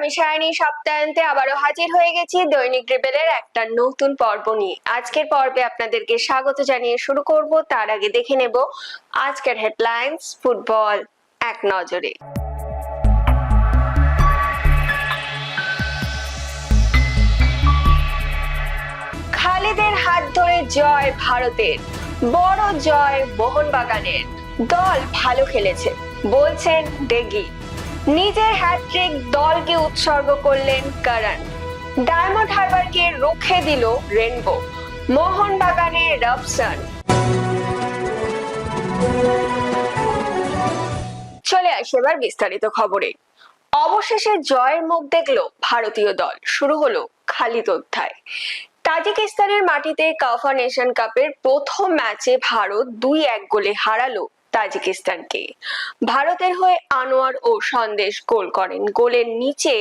আমি সায়নী সপ্তাহান্তে আবারও হাজির হয়ে গেছি দৈনিক ড্রিবেলের একটা নতুন পর্ব নিয়ে। আজকের পর্বে আপনাদেরকে স্বাগত জানিয়ে শুরু করব। তার আগে দেখে নেব আজকের হেডলাইন্স, ফুটবল, এক নজরে। খালেদের হাত ধরে জয় ভারতের, বড় জয় মোহনবাগানের। দল ভালো খেলেছে, বলছেন ডেগি নিজের হ্যাট্রিক দলকে উৎসর্গ করলেন করণ। ডায়মন্ড হারবারকে রুখে দিল রেনবো মোহনবাগানের রবসন চলে আসি এবার বিস্তারিত খবরে। অবশেষে জয়ের মুখ দেখল ভারতীয় দল, শুরু হলো খালিদ অধ্যায়। তাজিকিস্তানের মাটিতে কাফা নেশন কাপের প্রথম ম্যাচে ভারত দুই এক গোলে হারালো তাজিকিস্তানকে ভারতের হয়ে আনোয়ার ও সন্দেশ গোল করেন গোলের নিচে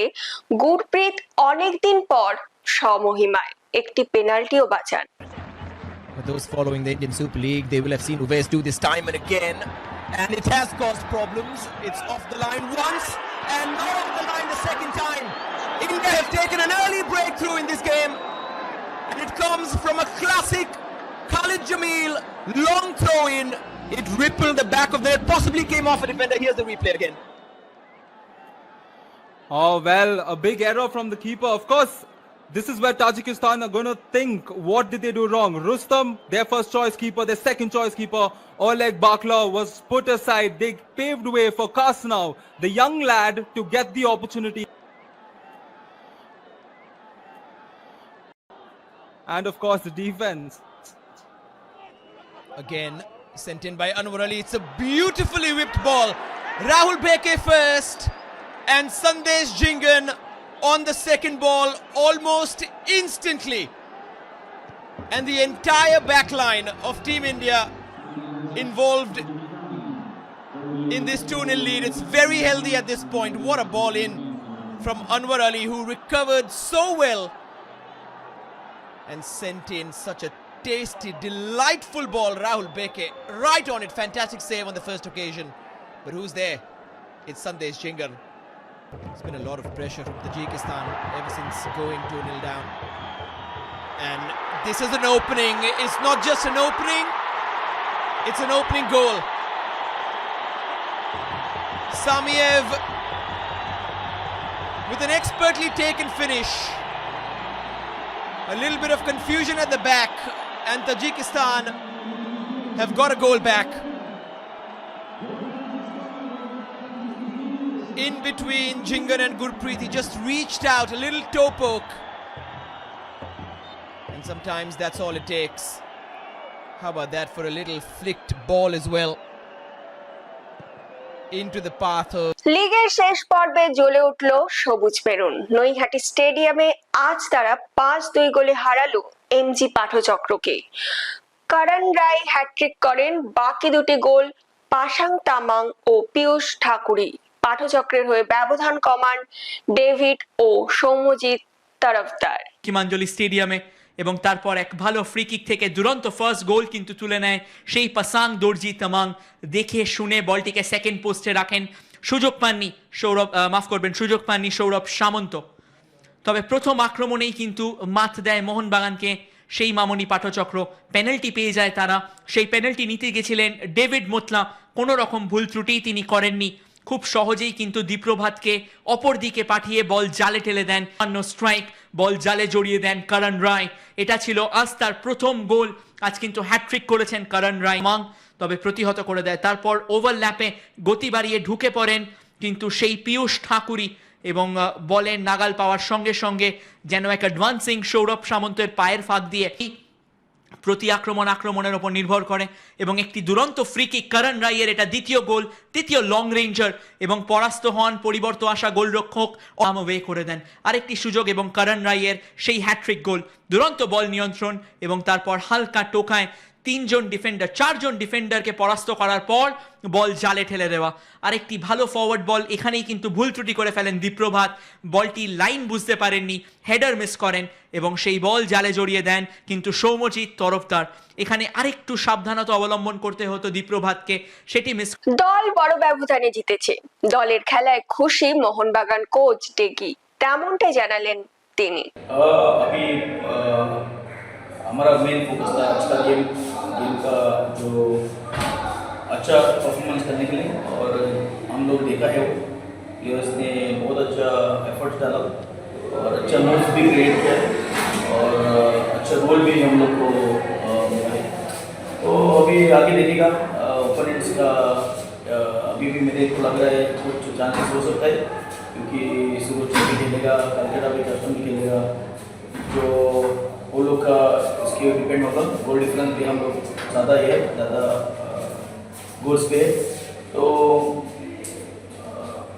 গুরপ্রীত অনেকদিন পর স্বমহিমায় একটি পেনাল্টিও বাঁচান those following the Indian Super League, they will have seen Uves do this time and again, and it has caused problems. It's off the line once, and not off the line the second time. India have taken an early breakthrough in this game, and it comes from a classic Khalid Jamil long throw in. It rippled the back of the net, possibly came off a defender. Here's the replay again. Oh, well, a big error from the keeper. Of course, this is where Tajikistan are going to think what did they do wrong. Rustam, their first choice keeper, their second choice keeper, Oleg Bakla was put aside. They paved way for Kasnau, the young lad, to get the opportunity. And of course, the defense. Again, sent in by Anwar Ali. It's a beautifully whipped ball. Rahul Beke first, and Sandesh Jingan on the second ball almost instantly. And the entire back line of Team India involved in this 2 0 lead. It's very healthy at this point. What a ball in from Anwar Ali, who recovered so well and sent in such a tasty, delightful ball. Rahul Beke right on it. Fantastic save on the first occasion. But who's there? It's Sandesh Jingar. It's been a lot of pressure from Tajikistan ever since going 2 0 down. And this is an opening. It's not just an opening, it's an opening goal. Samiev with an expertly taken finish. A little bit of confusion at the back, and Tajikistan have got a goal back. In between Jingan and Gurpreet, he just reached out, a little toe poke. And sometimes that's all it takes. How about that for a little flicked ball as well? Into the path of লিগের শেষ পর্বে জ্বলে উঠল সবুজ maroon Naihati স্টেডিয়ামে আজ তারা পাঁচ দুই গোলে হারালো এমজি পাঠচক্রকে। করণ রায় হ্যাট্রিক করেন, বাকি দুটি গোল পাশাং তামাং ও পীয়ূষ ঠাকুরি পাঠচক্রের হয়ে ব্যবধান কমান ডেভিড ও সৌম্যজিৎ তরফদার। কিমাঞ্জলি স্টেডিয়ামে এবং তারপর এক ভালো ফ্রি কিক থেকে দুরন্ত ফার্স্ট গোল কিন্তু তুলে নেয় সেই পাসাং দর্জি, তামাং। দেখে শুনে বলটিকে সেকেন্ড পোস্টে রাখেন সুযোগ পাননি সৌরভ মাফ করবেন, সুযোগ পাননি সৌরভ সামন্ত। তবে প্রথম আক্রমণেই কিন্তু মাত দেয় মোহনবাগানকে। সেই মামনি পাঠচক্র পেনাল্টি পেয়ে যায় তারা। সেই পেনাল্টি নিতে গেছিলেন ডেভিড মোতলা। কোনো রকম ভুল ত্রুটি তিনি করেননি। খুব সহজেই কিন্তু দীপ্রভাতকে অপর দিকে পাঠিয়ে বল জালে ঠেলে দেন। অন্য স্ট্রাইক বল জালে জড়িয়ে দেন করণ রায়। এটা ছিল আজ তার প্রথম গোল। আজ কিন্তু হ্যাট্রিক করেছেন করণ রায়। মাং, তবে প্রতিহত করে দেয়। তারপর ওভারল্যাপে গতি বাড়িয়ে ঢুকে পড়েন। কিন্তু সেই পীয়ূষ ঠাকুরি এবং বলের নাগাল পাওয়ার সঙ্গে সঙ্গে যেন এক অ্যাডভান্সিং সৌরভ সামন্তের পায়ের ফাঁক দিয়ে প্রতি আক্রমণ আক্রমণের ওপর নির্ভর করে এবং একটি দুরন্ত ফ্রি কিক করণ রাইয়ের এটা দ্বিতীয় গোল, তৃতীয় লং রেঞ্জার এবং পরাস্ত হন পরিবর্ত আসা গোলরক্ষক ওয়ে করে দেন। আরেকটি সুযোগ এবং করণ রাইয়ের সেই হ্যাট্রিক গোল, দুরন্ত বল নিয়ন্ত্রণ এবং তারপর হালকা টোকায় তিনজন ডিফেন্ডার চারজন ডিফেন্ডারকে পরাস্ত করার পর বল জালে ঠেলে দেওয়া। আরেকটি ভালো ফরওয়ার্ড বল এখানেই কিন্তু ভুল ত্রুটি করে ফেলেন দীপ্রভাত বলটি লাইন বুঝতে পারেননি হেডার মিস করেন এবং সেই বল জালে জড়িয়ে দেন কিন্তু সৌমজিৎ তরফদার। এখানে আরেকটু সাবধানতা অবলম্বন করতে হতো দীপ্রভাতকে সেটি মিস দল বড় ব্যবধানে জিতেছে। দলের খেলায় খুশি মোহনবাগান কোচ ডেগি তেমনটাই জানালেন তিনি। हमारा मेन फोकस था का गेम गेम का जो अच्छा परफॉर्मेंस करने के लिए और हम लोग देखा है वो। प्लेयर्स ने बहुत अच्छा एफर्ट्स डाला और अच्छा मूव्स भी क्रिएट किया और अच्छा रोल भी हम लोग को मिला तो अभी आगे देखिएगा ओपोनेंट्स का अभी भी मेरे को लग रहा है कुछ चांसेस हो सकता है क्योंकि सूरज भी खेलेगा कलकत्ता भी कस्टम खेलेगा। जो वो लोग का इसके डिपेंड होगा गोल डिफरेंस भी हम लोग ज़्यादा ही है ज़्यादा गोल्स पे है तो अ,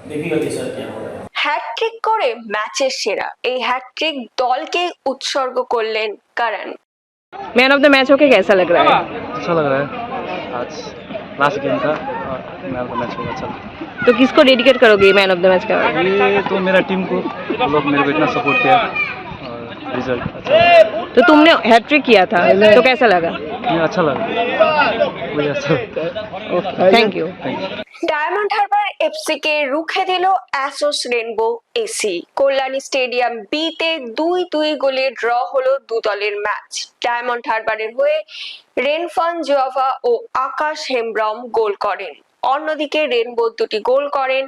देखिएगा कैसा क्या हो रहा है হ্যাটট্রিক করে ম্যাচের সেরা এই হ্যাটট্রিক দলকে উৎসর্গ করলেন কারণ मैन ऑफ द मैच होके कैसा लग रहा है अच्छा लग रहा है आज लास्ट गेम था और मैन का मैच होगा अच्छा तो किसको डेडिकेट करोगे मैन ऑफ द मैच का ये तो मेरा टीम को वो लोग मेरे को इतना सपोर्ट किया और रिजल्ट अच्छा लगा। तो तुमने हैट्रिक किया था तो कैसा लगा ये अच्छा लगा मुझे अच्छा लगा thank you thank you Diamond Harbour FC কে রুখে দিল অ্যাসোস রেনবো এসি কল্যাণী স্টেডিয়াম বিতে দুই দুই গোলে ড্র হলো দু দলের ম্যাচ ডায়মন্ড হারবারের হয়ে রেনফান জোয়াভা ও আকাশ হেমব্রম গোল করেন অন্যদিকে রেনবো দুটি গোল করেন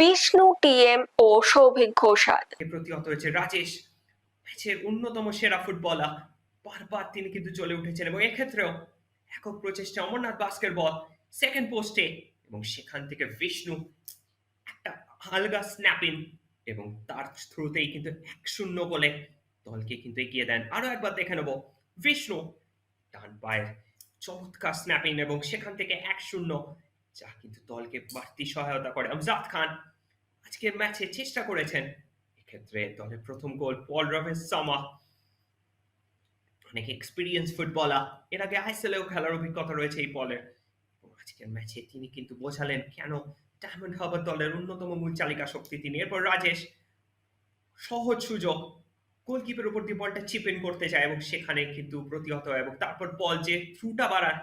বিষ্ণু টিএম ও সৌভিক ঘোষাল প্রতিহত হয়েছে রাজেশ ম্যাচের অন্যতম সেরা ফুটবলার। বারবার তিনি কিন্তু চলে উঠেছেন এবং এক্ষেত্রেও একক প্রচেষ্টা অমরনাথ বাস্কের বল সেকেন্ড পোস্টে এবং সেখান থেকে বিষ্ণু একটা হালকা স্ন্যাপিং এবং তার থ্রুতেই কিন্তু এক শূন্য গোলে দলকে কিন্তু এগিয়ে দেন। আরও একবার দেখে নেব। বিষ্ণু ডান পায়ের চমৎকার স্ন্যাপিং এবং সেখান থেকে এক শূন্য, যা কিন্তু দলকে বাড়তি সহায়তা করে। আমজাদ খান আজকের ম্যাচে চেষ্টা করেছেন। এক্ষেত্রে দলের প্রথম গোল পল রভেস সামা অনেক এক্সপিরিয়েন্স ফুটবলার এর আগে আইসেলেও খেলার অভিজ্ঞতা রয়েছে এই পলের আজকের ম্যাচে তিনি কিন্তু বোঝালেন কেন ডায়মন্ড হারবার দলের অন্যতম মূল চালিকা শক্তি তিনি। এরপর রাজেশ, সহজ সুযোগ গোলকিপের উপর দিয়ে বলটা চিপ ইন করতে যায় এবং সেখানে কিন্তু প্রতিহত হয় এবং তারপর বল যে থ্রুটা বাড়ান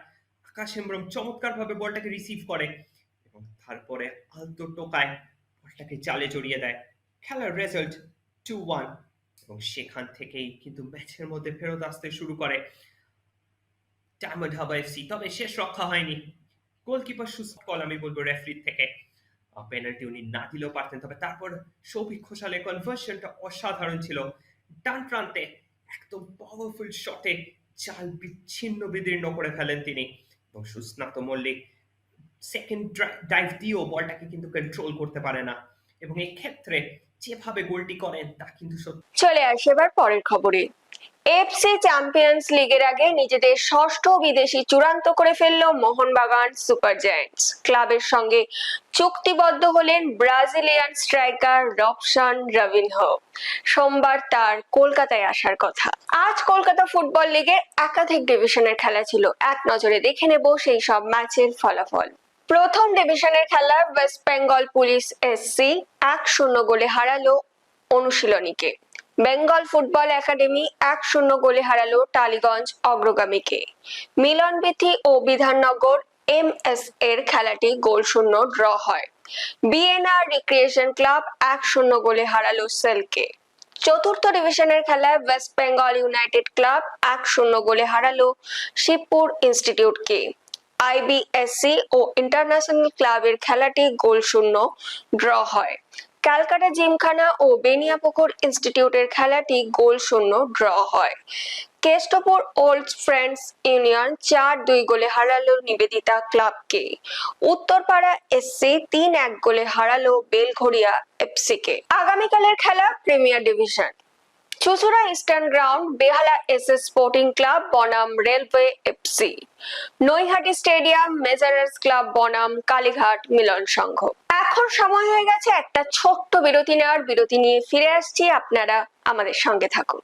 আকাশ হেমব্রম চমৎকারভাবে বলটাকে রিসিভ করে এবং তারপরে আলতো টোকায় বলটাকে জালে জড়িয়ে দেয়। খেলার রেজাল্ট টু ওয়ান এবং সেখান থেকেই কিন্তু ম্যাচের মধ্যে ফেরত আসতে শুরু করে ডায়মন্ড হাবা এফসি তবে শেষ রক্ষা হয়নি। গোলকিপার সুস্থ কল আমি বলব রেফারির থেকে। পেনাল্টি উনি না দিলেও পারতেন, তবে তারপর সৌভিক ঘোষালের কনভার্সনটা অসাধারণ ছিল। ডান প্রান্তে একদম পাওয়ারফুল শটে জাল বিচ্ছিন্ন বিদীর্ণ করে ফেলেন তিনি এবং সুস্নাত মল্লিক সেকেন্ড ডাইভ দিয়েও বলটাকে কিন্তু কন্ট্রোল করতে পারে না। এবং এই ক্ষেত্রে যেভাবে গোলটি করেন, তা কিন্তু সত্যি। চলে আসে এবার পরের খবরে। এফসি চ্যাম্পিয়ন্স লিগের আগে নিজেদের ষষ্ঠ বিদেশি চূড়ান্ত করে ফেলল মোহনবাগান সুপার জায়ান্টস ক্লাবের সঙ্গে চুক্তিবদ্ধ হলেন ব্রাজিলিয়ান স্ট্রাইকার রবশন রবিনহো। সোমবার তার কলকাতায় আসার কথা। আজ কলকাতা ফুটবল লিগের একাধিক ডিভিশনের খেলা ছিল। এক নজরে দেখে নেব সেই সব ম্যাচের ফলাফল। প্রথম ডিভিশনের খেলা ওয়েস্ট বেঙ্গল পুলিশ এসসি এক শূন্য গোলে হারালো অনুশীলনীকে। বেঙ্গল ফুটবল একাডেমি এক শূন্য গোলে হারালো টালিগঞ্জ অগ্রগামীকে। মিলনবিথি ও বিধাননগর এম এস এর খেলাটি গোল শূন্য ড্র হয়। বিএনআর রিক্রিয়েশন ক্লাব এক শূন্য গোলে হারালো সেলকে। চতুর্থ ডিভিশনের খেলায় ওয়েস্ট বেঙ্গল ইউনাইটেড ক্লাব এক শূন্য গোলে হারালো শিবপুর ইনস্টিটিউটকে। আইবিএসসি ও ইন্টারন্যাশনাল ক্লাবের খেলাটি গোল শূন্য ড্র হয়। ক্যালকাটা জিমখানা ও বেনিয়াপুকুর ইনস্টিটিউটের খেলাটি গোল শূন্য ড্র হয়। কেষ্টপুর ওল্ড ফ্রেন্ডস ইউনিয়ন চার দুই গোলে হারালো নিবেদিতা ক্লাবকে। উত্তরপাড়া এসসি তিন এক গোলে হারালো বেলঘড়িয়া এফসিকে আগামীকালের খেলা premier division. Chuchura eastern ground Behala S S sporting club বনাম railway FC Naihati stadium, measurers club বনাম, কালীঘাট মিলন সংঘ। এখন সময় হয়ে গেছে একটা ছোট্ট বিরতি নেওয়ার। বিরতি নিয়ে ফিরে আসছি। আপনারা আমাদের সঙ্গে থাকুন।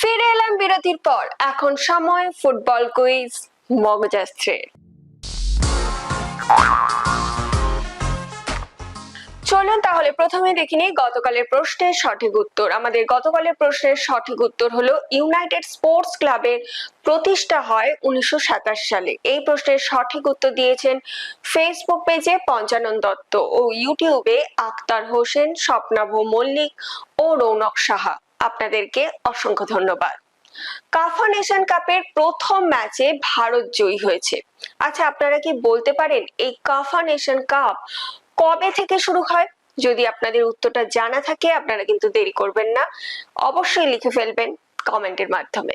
ফিরে এলাম বিরতির পর। এখন সময়, ফুটবল কুইজ মগজাস্ত্রের চলুন তাহলে প্রথমে দেখে নিই গতকালের প্রশ্নের সঠিক উত্তর। আমাদের গতকালের প্রশ্নের সঠিক উত্তর হলো, ইউনাইটেড স্পোর্টস ক্লাবের প্রতিষ্ঠা হয় উনিশশো সাতাশ সালে। এই প্রশ্নের সঠিক উত্তর দিয়েছেন ফেসবুক পেজে পঞ্চানন দত্ত ও ইউটিউবে আক্তার হোসেন স্বপ্নাভ মল্লিক ও রৌনক সাহা। আপনাদেরকে অসংখ্য ধন্যবাদ। কাফা নেশন কাপের প্রথম ম্যাচে ভারত জয়ী হয়েছে। আচ্ছা আপনারা কি বলতে পারেন এই কাফা নেশন কাপ কবে থেকে শুরু হয়? যদি আপনাদের উত্তরটা জানা থাকে, আপনারা কিন্তু দেরি করবেন না। অবশ্যই লিখে ফেলবেন কমেন্টের মাধ্যমে।